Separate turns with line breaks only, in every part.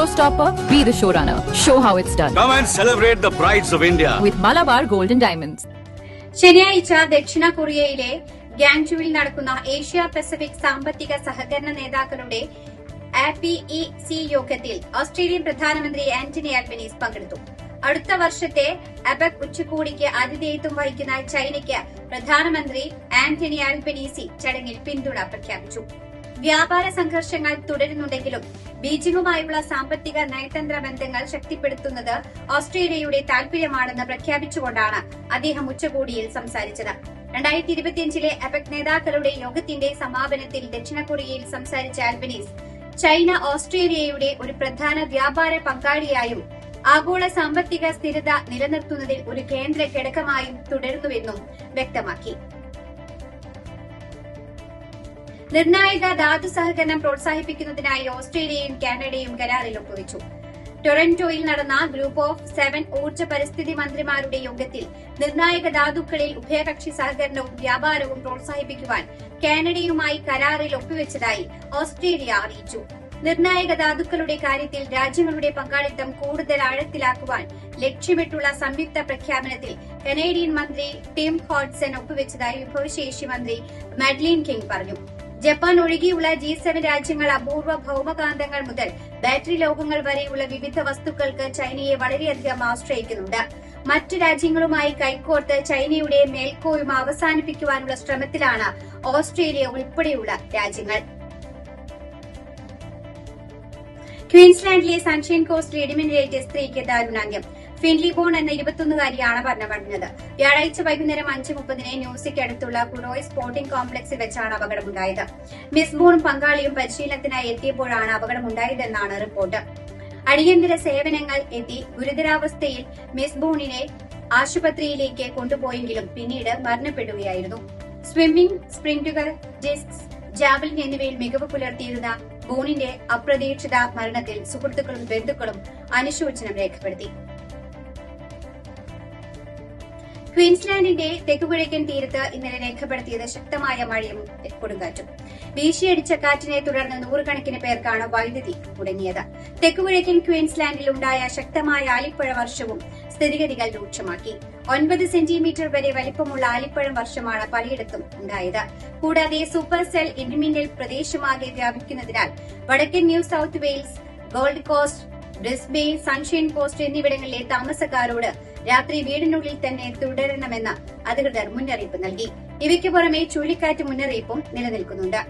Showstopper, be the showrunner. Show how it's done.
Come and celebrate the brides of India.
With Malabar Gold and Diamonds.
ശനിയാഴ്ച ദക്ഷിണ കൊറിയയിലെ ഗാങ്ജുവിൽ നടക്കുന്ന Asia Pacific സാമ്പത്തിക സഹകരണ നേതാക്കളുടെ ആപിഇ C യോഗത്തിൽ Australian പ്രധാനമന്ത്രി ആന്റണി ആൽബനീസ് പങ്കെടുത്തു അടുത്ത വർഷത്തെ അബക് ഉച്ചകോടിക്ക് ആതിഥേയത്വം വഹിക്കുന്ന ചൈനയ്ക്ക് പ്രധാനമന്ത്രി ആന്റണി ആൽബനീസി ചടങ്ങിൽ പിന്തുണ പ്രഖ്യാപിച്ചു വ്യാപാര സംഘർഷങ്ങൾ തുടരുന്നുണ്ടെങ്കിലും ബീജിംഗുമായുള്ള സാമ്പത്തിക നയതന്ത്ര ബന്ധങ്ങൾ ശക്തിപ്പെടുത്തുന്നത് ഓസ്ട്രേലിയയുടെ താൽപര്യമാണെന്ന് പ്രഖ്യാപിച്ചുകൊണ്ടാണ് അദ്ദേഹം ഉച്ചകോടിയിൽ സംസാരിച്ചത്. രണ്ടായിരത്തി ഇരുപത്തിയഞ്ചിലെ അപക് നേതാക്കളുടെ യോഗത്തിന്റെ സമാപനത്തിൽ ദക്ഷിണ കൊറിയയിൽ സംസാരിച്ച ആൽബനീസ് ചൈന ഓസ്ട്രേലിയയുടെ ഒരു പ്രധാന വ്യാപാര പങ്കാളിയായും ആഗോള സാമ്പത്തിക സ്ഥിരത നിലനിർത്തുന്നതിൽ ഒരു കേന്ദ്ര ഘടകമായും തുടരുന്നുവെന്നും വ്യക്തമാക്കി. നിർണായക ധാതു സഹകരണം പ്രോത്സാഹിപ്പിക്കുന്നതിനായി ഓസ്ട്രേലിയയും കാനഡയും കരാറിൽ ഒപ്പുവെച്ചു. ടൊറന്റോയിൽ നടന്ന ഗ്രൂപ്പ് ഓഫ് സെവൻ ഊർജ പരിസ്ഥിതി മന്ത്രിമാരുടെ യോഗത്തിൽ നിർണായക ധാതുക്കളിൽ ഉഭയകക്ഷി സഹകരണവും വ്യാപാരവും പ്രോത്സാഹിപ്പിക്കുവാൻ കാനഡയുമായി കരാറിൽ ഒപ്പുവെച്ചതായി ഓസ്ട്രേലിയ അറിയിച്ചു. നിർണായക ധാതുക്കളുടെ കാര്യത്തിൽ രാജ്യങ്ങളുടെ പങ്കാളിത്തം കൂടുതൽ ആഴത്തിലാക്കുവാൻ ലക്ഷ്യമിട്ടുള്ള സംയുക്ത പ്രഖ്യാപനത്തിൽ കനേഡിയൻ മന്ത്രി ടിം ഹോട്ട്സൺ ഒപ്പുവെച്ചതായി വിഭവശേഷി മന്ത്രി മാഡ്ലിൻ കിങ് പറഞ്ഞു. ജപ്പാൻ ഒഴികെയുള്ള ജി സെവൻ രാജ്യങ്ങൾ അപൂർവ ഭൌമകാന്തങ്ങൾ മുതൽ ബാറ്ററി ലോഹങ്ങൾ വരെയുള്ള വിവിധ വസ്തുക്കൾക്ക് ചൈനയെ വളരെയധികം ആശ്രയിക്കുന്നുണ്ട്. മറ്റു രാജ്യങ്ങളുമായി കൈകോർത്ത് ചൈനയുടെ മേൽക്കോയും അവസാനിപ്പിക്കുവാനുള്ള ശ്രമത്തിലാണ് ഓസ്ട്രേലിയ ഉൾപ്പെടെയുള്ള രാജ്യങ്ങൾ. ക്വീൻസ്ലാൻഡിലെ സൺഷൈൻ കോസ്റ്റ് ഇടിമിന്നലേറ്റ് സ്ത്രീക്ക് ദാരുണാന്ത്യം. ഫിൻലി ബോൺ എന്ന ഇരുപത്തൊന്നുകാരിയാണ് മരണമടഞ്ഞത്. വ്യാഴാഴ്ച വൈകുന്നേരം അഞ്ച് മുപ്പതിന് ന്യൂസിക്ക് അടുത്തുള്ള കുഡോയ് സ്പോർട്ടിംഗ് കോംപ്ലക്സിൽ വെച്ചാണ് അപകടമുണ്ടായത്. മിസ് ബോൺ പങ്കാളിയും പരിശീലനത്തിനായി എത്തിയപ്പോഴാണ് അപകടമുണ്ടായതെന്നാണ് റിപ്പോർട്ട്. അടിയന്തര സേവനങ്ങൾ എത്തി ഗുരുതരാവസ്ഥയിൽ മിസ് ബോണിനെ ആശുപത്രിയിലേക്ക് കൊണ്ടുപോയെങ്കിലും പിന്നീട് മരണപ്പെടുകയായിരുന്നു. സ്വിമ്മിംഗ് സ്പ്രിന്റുകൾ ഡിസ്ക്സ് ജാവലിൻ എന്നിവയിൽ മികവ് പുലർത്തിയിരുന്ന ബോണിന്റെ അപ്രതീക്ഷിത മരണത്തിൽ സുഹൃത്തുക്കളും ബന്ധുക്കളും അനുശോചനം രേഖപ്പെടുത്തി. ക്വീൻസ്ലാൻഡിന്റെ തെക്കുകിഴക്കൻ തീരത്ത് ഇന്നലെ രേഖപ്പെടുത്തിയത് ശക്തമായ മഴയും കൊടുങ്കാറ്റും. വീശിയടിച്ച കാറ്റിനെ തുടർന്ന് നൂറുകണക്കിന് പേർക്കാണ് വൈദ്യുതി മുടങ്ങിയത്. തെക്കുകിഴക്കൻ ക്വീൻസ്ലാൻഡിൽ ഉണ്ടായ ശക്തമായ ആലിപ്പഴ വർഷവും സ്ഥിതിഗതികൾ രൂക്ഷമാക്കി. ഒൻപത് സെന്റിമീറ്റർ വരെ വലിപ്പമുള്ള ആലിപ്പഴം വർഷമാണ് പലയിടത്തും ഉണ്ടായത്. കൂടാതെ സൂപ്പർ സെൽ ഇടിമിന്നൽ പ്രദേശമാകെ വ്യാപിക്കുന്നതിനാൽ വടക്കൻ New South Wales Gold Coast Brisbane Sunshine Coast എന്നിവിടങ്ങളിലെ താമസക്കാരോട് രാത്രി വീടിനുള്ളിൽ തന്നെ തുടരണമെന്ന് അധികൃതർ മുന്നറിയിപ്പ് നൽകി. ഇവയ്ക്ക് പുറമെ ചുഴലിക്കാറ്റ് മുന്നറിയിപ്പും നിലനിൽക്കുന്നുണ്ട്.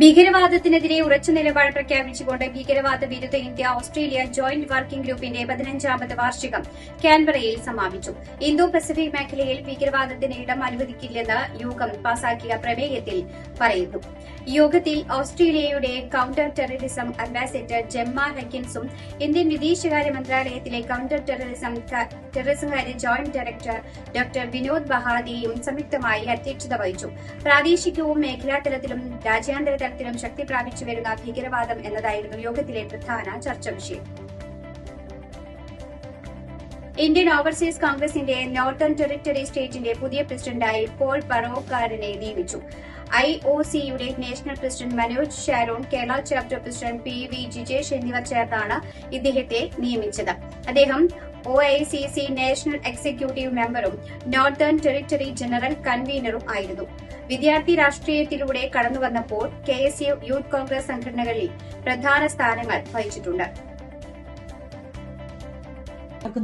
ഭീകരവാദത്തിനെതിരെ ഉറച്ച നിലപാട് പ്രഖ്യാപിച്ചുകൊണ്ട് ഭീകരവാദ വിരുദ്ധ ഇന്ത്യ ഓസ്ട്രേലിയ ജോയിന്റ് വർക്കിംഗ് ഗ്രൂപ്പിന്റെ പതിനഞ്ചാമത് വാർഷികം കാൻബറയിൽ സമാപിച്ചു. ഇന്തോ പസഫിക് മേഖലയിൽ ഭീകരവാദത്തിന് ഇടം അനുവദിക്കില്ലെന്ന് യോഗം പാസാക്കിയ പ്രമേയത്തിൽ പറയുന്നു. യോഗത്തിൽ ഓസ്ട്രേലിയയുടെ കൌണ്ടർ ടെററിസം അംബാസിഡർ ജെമ്മ ഹെക്കിൻസും ഇന്ത്യൻ വിദേശകാര്യ മന്ത്രാലയത്തിലെ കൌണ്ടർ ടെററിസം ടെററിസം കാര്യ ജോയിന്റ് ഡയറക്ടർ ഡോക്ടർ വിനോദ് ബഹാദിയും സംയുക്തമായി അധ്യക്ഷത വഹിച്ചു. പ്രാദേശികവും മേഖലാതലത്തിലും രാജ്യാന്തര തലത്തിലും ശക്തി പ്രാപിച്ചു വരുന്ന ഭീകരവാദം എന്നതായിരുന്നു യോഗത്തിലെ പ്രധാന ചർച്ചാ വിഷയം. ഇന്ത്യൻ ഓവർസീസ് കോൺഗ്രസിന്റെ നോർത്തേൺ ടെറിട്ടറി സ്റ്റേറ്റിന്റെ പുതിയ പ്രസിഡന്റായി പോൾ പറോക്കാരനെ നിയമിച്ചു. ഐ ഒ സിയുടെ national president Manoj Sharon Kerala chapter president P V Jijesh എന്നിവർ ചേർന്നാണ് ഇദ്ദേഹത്തെ നിയമിച്ചത്. അദ്ദേഹം O I C C national executive മെമ്പറും നോർത്തേൺ ടെറിട്ടറി ജനറൽ കൺവീനറും ആയിരുന്നു. വിദ്യാർത്ഥി രാഷ്ട്രീയത്തിലൂടെ കടന്നുവന്നപ്പോൾ K S U youth Congress സംഘടനകളിൽ പ്രധാന സ്ഥാനങ്ങൾ വഹിച്ചിട്ടുണ്ട്.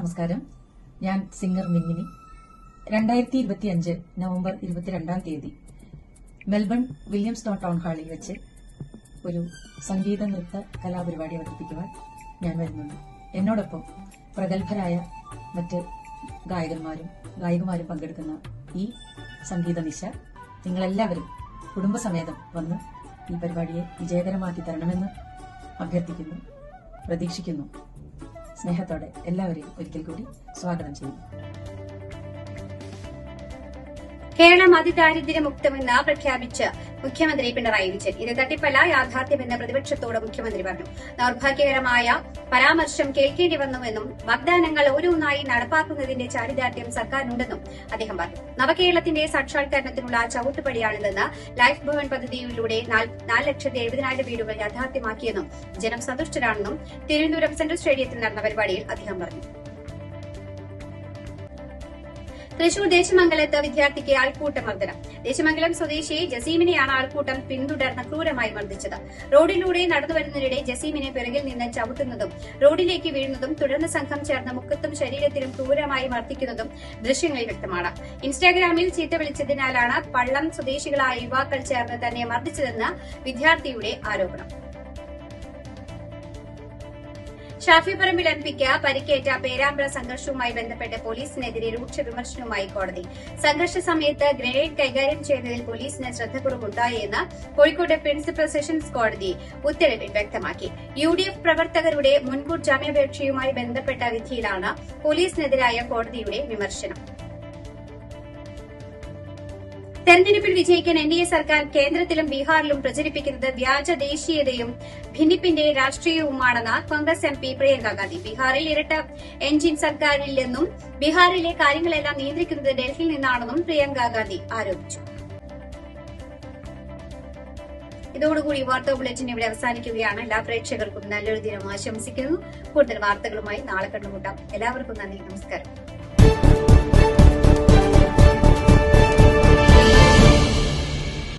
നമസ്കാരം. ഞാൻ സിംഗർ മിന്നിനി. രണ്ടായിരത്തി ഇരുപത്തി അഞ്ച് നവംബർ ഇരുപത്തിരണ്ടാം തീയതി മെൽബൺ വില്യംസ് ടൗൺ ഹാളിൽ വെച്ച് ഒരു സംഗീത നൃത്ത കലാപരിപാടി അവതരിപ്പിക്കുവാൻ ഞാൻ വരുന്നുണ്ട്. എന്നോടൊപ്പം പ്രഗത്ഭരായ മറ്റ് ഗായകന്മാരും ഗായികമാരും പങ്കെടുക്കുന്ന ഈ സംഗീത നിശ നിങ്ങളെല്ലാവരും കുടുംബസമേതം വന്ന് ഈ പരിപാടിയെ വിജയകരമാക്കി തരണമെന്ന് അഭ്യർത്ഥിക്കുന്നു പ്രതീക്ഷിക്കുന്നു. സ്നേഹത്തോടെ എല്ലാവരെയും ഒരിക്കൽ കൂടി സ്വാഗതം ചെയ്യുന്നു.
കേരളം അതിദാരിദ്ര്യമുക്തമെന്ന് പ്രഖ്യാപിച്ച് മുഖ്യമന്ത്രി പിണറായി വിജയൻ. ഇത് തട്ടിപ്പല്ല യാഥാർത്ഥ്യമെന്ന് പ്രതിപക്ഷത്തോട് മുഖ്യമന്ത്രി പറഞ്ഞു. ദൌർഭാഗ്യകരമായ പരാമർശം കേൾക്കേണ്ടി വന്നുവെന്നും വാഗ്ദാനങ്ങൾ ഓരോന്നായി നടപ്പാക്കുന്നതിന്റെ ചാരിതാർത്ഥ്യം സർക്കാരിനുണ്ടെന്നും അദ്ദേഹം പറഞ്ഞു. നവകേരളത്തിന്റെ സാക്ഷാത്കരണത്തിനുള്ള ചവിട്ടുപടിയാണിതെന്ന് ലൈഫ് ഭവൻ പദ്ധതിയിലൂടെ നാല് ലക്ഷത്തി എഴുപതിനായിരം വീടുകൾ യാഥാർത്ഥ്യമാക്കിയെന്നും ജനം സന്തുഷ്ടരാണെന്നും തിരുവനന്തപുരം സെൻട്രൽ സ്റ്റേഡിയത്തിൽ നടന്ന പരിപാടിയിൽ അദ്ദേഹം പറഞ്ഞു. തൃശൂർ ദേശമംഗലത്ത് വിദ്യാർത്ഥിക്ക് ആൾക്കൂട്ട മർദ്ദനം. ദേശമംഗലം സ്വദേശി ജസീമിനെയാണ് ആൾക്കൂട്ടം പിന്തുടർന്ന് ക്രൂരമായി മർദ്ദിച്ചത്. റോഡിലൂടെ നടന്നുവരുന്നതിനിടെ ജസീമിനെ പിറകിൽ നിന്ന് ചവിട്ടുന്നതും റോഡിലേക്ക് വീഴുന്നതും തുടർന്ന് സംഘം ചേർന്ന് മുഖത്തും ശരീരത്തിലും ക്രൂരമായി മർദ്ദിക്കുന്നതും ദൃശ്യങ്ങളിൽ വ്യക്തമാണ്. ഇൻസ്റ്റാഗ്രാമിൽ ചീത്ത വിളിച്ചതിനാലാണ് പള്ളം സ്വദേശികളായ യുവാക്കൾ ചേർന്ന് തന്നെ മർദ്ദിച്ചതെന്ന് വിദ്യാർത്ഥിയുടെ ആരോപണം. ഷാഫി പറമ്പിൽ എം പിക്ക് പരിക്കേറ്റ പേരാമ്പ്ര സംഘർഷവുമായി ബന്ധപ്പെട്ട് പോലീസിനെതിരെ രൂക്ഷ വിമർശനവുമായി കോടതി. സംഘർഷ സമയത്ത് ഗ്രനേഡ് കൈകാര്യം ചെയ്യുന്നതിൽ പോലീസിന് ശ്രദ്ധക്കുറവുണ്ടായെന്ന് കോഴിക്കോട് പ്രിൻസിപ്പൽ സെഷൻസ് കോടതി ഉത്തരവിൽ വ്യക്തമാക്കി. യു ഡി എഫ് പ്രവർത്തകരുടെ മുൻകൂർ ജാമ്യാപേക്ഷയുമായി ബന്ധപ്പെട്ട വിധിയിലാണ് പോലീസിനെതിരായ കോടതിയുടെ വിമർശനം. തെരഞ്ഞെടുപ്പിൽ വിജയിക്കാൻ എൻ ഡി എ സർക്കാർ കേന്ദ്രത്തിലും ബീഹാറിലും പ്രചരിപ്പിക്കുന്നത് വ്യാജ ദേശീയതയും ഭിന്നിപ്പിന്റെ രാഷ്ട്രീയവുമാണെന്ന് കോൺഗ്രസ് എം പി പ്രിയങ്ക ഗാന്ധി. ബീഹാറിൽ ഇരട്ട എൻജിൻ സർക്കാരിൽ നിന്നും ബീഹാറിലെ കാര്യങ്ങളെല്ലാം നിയന്ത്രിക്കുന്നത് ഡൽഹിയിൽ നിന്നാണെന്നും പ്രിയങ്ക ഗാന്ധി ആരോപിച്ചു. ഇതോടുകൂടി വാർത്താ ബുള്ളറ്റിൻ ഇവിടെ അവസാനിക്കുകയാണ്. എല്ലാ പ്രേക്ഷകർക്കും നല്ലൊരു ദിനം ആശംസിക്കുന്നു. കൂടുതൽ വാർത്തകളുമായി നാളെ കണ്ടുമുട്ടാം. എല്ലാവർക്കും നന്ദി. നമസ്കാരം.